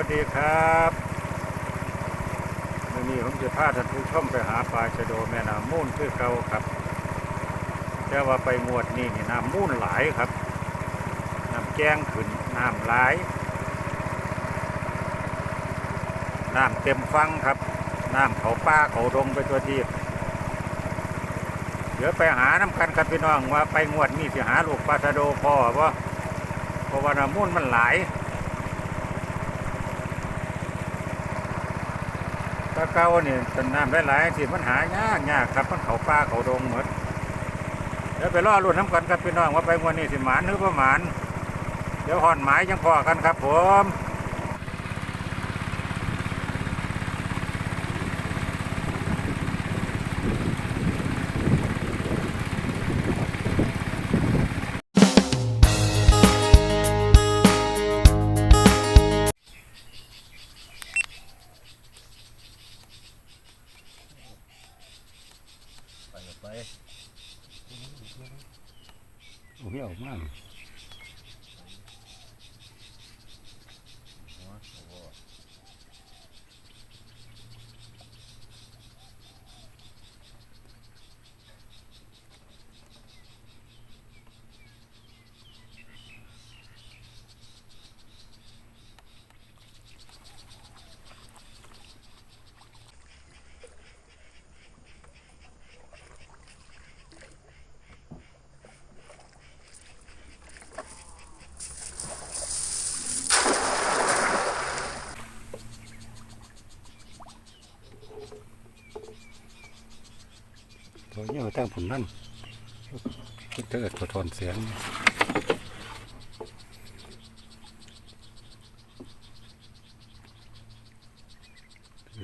วัสดีครับวันนี้ผมจะพาท่านผู้ชมไปหาปลาชะโดแม่น้ำมูลคือเก่าครับแต่ว่าไปงวดนี้นี่น้ำมูลหลายครับ น้ำแกงขึ้นน้ำหลาย น้ำเต็มฟังครับ น้ำเขาป้าเขาดงไปตัวทีเดี๋ยวไปหาน้ำกันครับพี่น้องว่าไปงวดนี้สิหาลูกปลาชะโดพอว่าเพราะว่าน้ำมูลมันหลาย ปลาเก่าเนี่ยเป็นน้ำหลายๆที่มันหายากยากครับมันเขาปลาเขาดงหมดเดี๋ยวไปล่อรุ่นน้ำกันครับพี่น้องว่าไปวันนี้สิหมานหรือประหมานเดี๋ยวห่อนหมายยังพอกันครับผม ไปไปโอ้ยออกมาก ตัวนี้มาตั้งผุนนั่นคิดเกิดขอทอนเสียง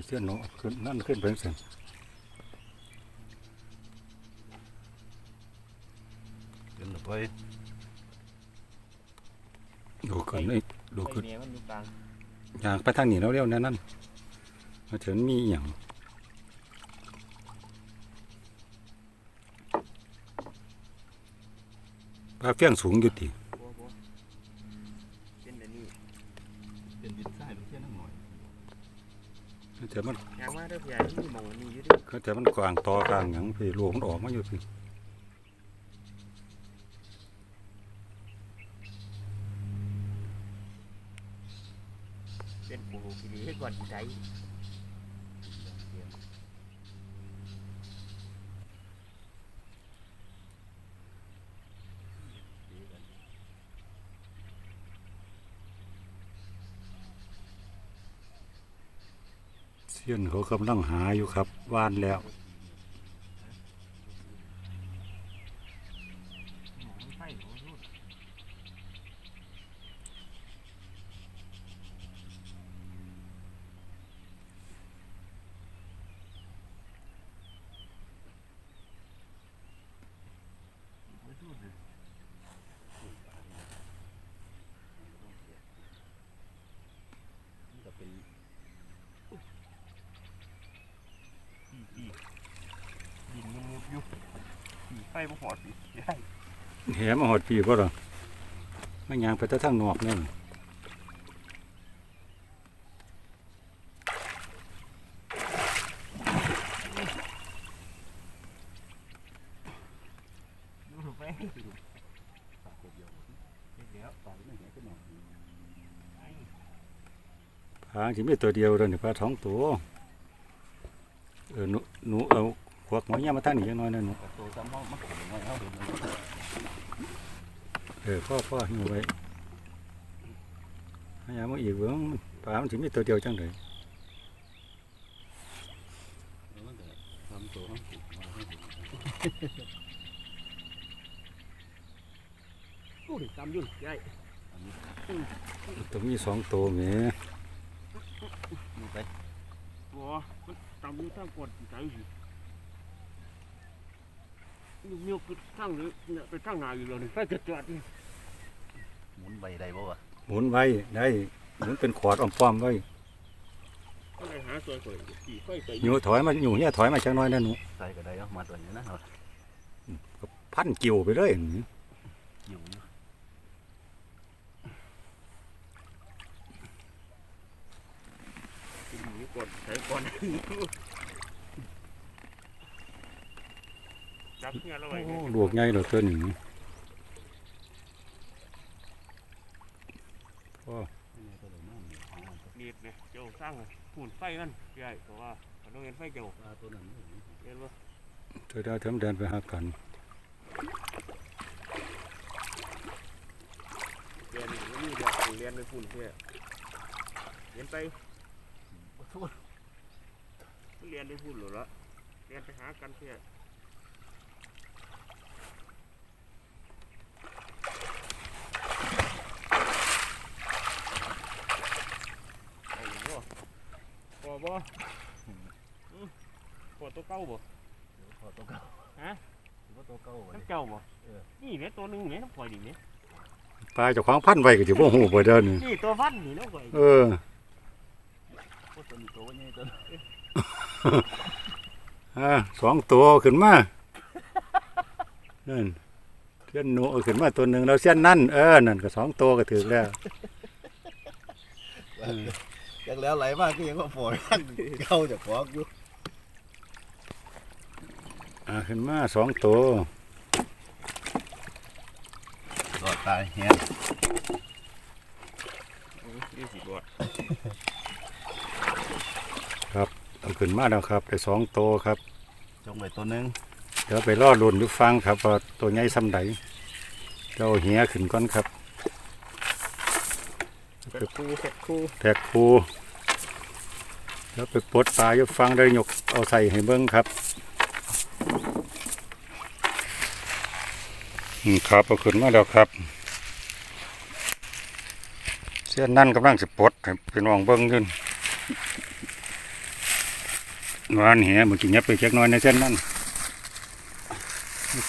เสียนโนขึ้นนั่นขึ้นเป็นเสียงขึ้นไปดูขึ้นนี่ดูไอขึ้นเนี้ยมันอยู่กลางยางไปทางนี้แล้วเร็วๆนั่นนั่นมาถึงมีอหย่าง ปลาเฟี้ยงสูงอยู่ติแบบนี้เป็นดินทรายหรือเทียนน้ำหน่อยแต่มันยางว่าเด้อพี่ใหญ่ที่มองนี่อยู่ดิแต่มันกวางตอกลางหยังพี่ลูกมันออกมาอยู่พี่เป็นปูกิริให้ก่อนสิได้ เสียนเขากำลังหาอยู่ครับว่านแล้ว ไฟหนูรูด จะเป็นอีอีดินมันมุดอยู่อี ไฟบ่หอดอีได้แหมาหอดพี่ก็หรอไม่ยางไปแต่ทางนอกนั่นดูไปปากเดียวเดี๋ยวปากไม่เห็นขึ้นหน่อยปลาที่มีตัวเดียวเลยนี่ปลาท้องตัวเออหนูหนูเอาข วกหัวเนี่ยมาตั้งนี่ยังน้อยนะหนูกระโตซ้ำเฮามันขึ้นน้อยเฮาเห็นมันเออพ่อพ่อหิวไว้ให้ยามาอีกเบื้องปลามันที่มีตัวเดียวจังเลยมันก็ซ้ำตัวเฮาขึ้นมาเฮาเห็นโอ้ยตำยุ่งใหญ่ตัวมีสองตัวแหม่ดูไปบัวมันตำยุ่งทางกดใจสิยุ่ง ยุ่งคือทางนี้เนี่ยไปทางไหนอยู่เลยไฟจะจอดนี่หมุนใบใดบ่วะหมุนไว้ได้หมุนเป็นขวดอ้อมป้อมไว้ก็เลยหาตัวตัวขี่ไฟใส่อยู่ถอยมาอยู่เนี่ยถอยมาจังน้อยนะหนูใส่ก็ได้เอามาตัวนี้นะเอาพันกิ่วไปเลยอยู่อยู่ นี่กดใช้ก่อนจับเนี่ยเราไว้ โอ้ ลวกใหญ่เหลือเกินนี่โอ้ดีบเนี่ยเจ้าสร้างหุ่นไฟมันใหญ่เพราะว่ามันต้องเห็นไฟเจ้าเห็นว่าเธอได้ทมเดินไปหากันเรียนอยู่นี่เดี๋ยวเรียนไปฝุ่นเพื่อเรียนไปเรียนไปฝุ่นหรือละเรียนไปหากันเพื่อไอ้บ่พอ บ่อืมพอตัวเก่าบ่พอตัวเก่าฮะว่าตัวเก่าน้ำเจ้าบ่นี่แม่ตัวหนึงแม่น้ำปล่อยดิแม่ปลาเจ้าของพันไว้ก็สิบ่ฮู้บ่เด้อนี่นี่ตัวฟันนี่น้ำปล่อยเออว่าตัวนี้ตัวนี้ตัวอ่าสองตัวขึ้นมานั่นเส้นหนูเอาขึ้นมาตัวหนึ่งแล้วเส้นนั่นเออนั่นก็สองตัวก็ถึงแล้ว จากแล้วไหลมากก็ยังว่าฝนเข้าจากฟอกอยู่อ่าขึ้นมาสองตัวรอดตายแฮงนี่สิบวชเอาขึ้นมาแล้วครับได้สองตัวครับ จงไปตัวหนึงเดี๋ยวไปรอดลุ่นอยู่ฟังครับว่าตัวใหญ่ซ้ำใดเจ้าเหียขึ้นก่อนครับเป็น ครูเสร็จครูแทกคูแล้วไปปลดปลาอยู่ฟังได้หยกเอาใส่ให้เบิ้งครับอืมครับเอาขึ้นมาแล้วครับ เส้นนั่นกำลังจะปลดให้พี่น้องเบิ้งขึ้นวานเหียเมื่อกี้เนี้ยบไปเช็กน้อยในเส้นนั่น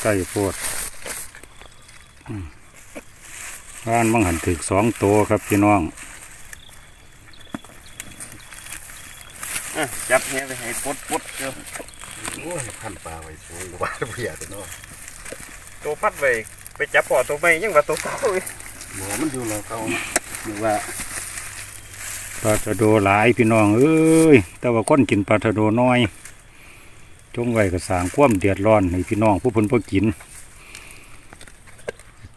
ใส่ปวดอืมวานมังหันถึกสองตัวครับพี่น้อง อะ จับเนี่ยไปให้ปดปดเจ้าโอ้ยพันปลาไว้สูงกว่าเพียตัวเนาะตัวพัดไปไปจับปอตัวไม่ยังว่าตัวเก่าเลยหมอมันอยู่เราเก่าหรือว่าปลาทะโดหลายพี่น้องเอ้ยแต่ว่าคนกินปลาทะโดน้อยจงไว้ก็สร้างความเดือดร้อนให้พี่น้องผู้เพิ่นบ่กิน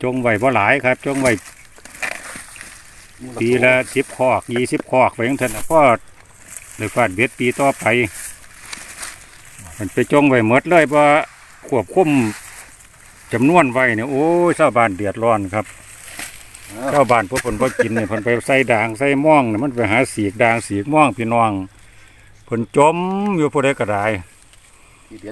จงไว้บ่หลายครับ จงไว้ปีละสิบคอกยี่สิบคอกไว้จังซั่นน่ะพอ เลยฟาดเบ็ดปีต่อไป มันไปจงไว้หมดเลยบ่ควบคุมจำนวนไว้เนี่ยโอ้ยชาวบ้านเดือดร้อนครับชาวบ้านพวกเพิ่นบ่กินเนี่ยเพิ่นไปใส่ด่างใส่ม่องเนี่ยมันไปหาสีกด่างสีกม่องพี่น้องเพิ่นจมอยู่ผู้ใดก็ได้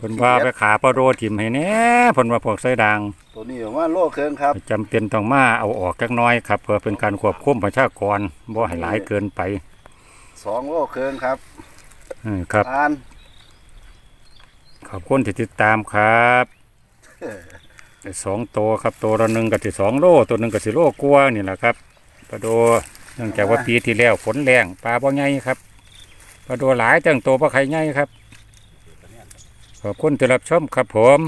เพิ่นว่าไปขาปลาโรทิ่มให้แหน่เพิ่นว่าพวกใส่ด่าง ตัวนี้ผมว่าโลเครื่องครับจำเป็นต้องมาเอาออกจักหน้อยครับ เพื่อเป็นการควบคุมประชากรบ่ให้หลายเกินไป สองโลเครื่องครับอืมครับทานขอบคุณที่ติดตามครับได้สองตัวครับตัวละหนึ่งก็สิสองโลตัวหนึ่งก็สิโลกว่านี่แหละครับปลาโดเนื่องจากว่าปีที่แล้วฝนแรงปลาบ่ใหญ่ครับปลาโดหลายจังโตปลาไข่ใหญ่ครับ ขอบคุณที่รับชมครับผม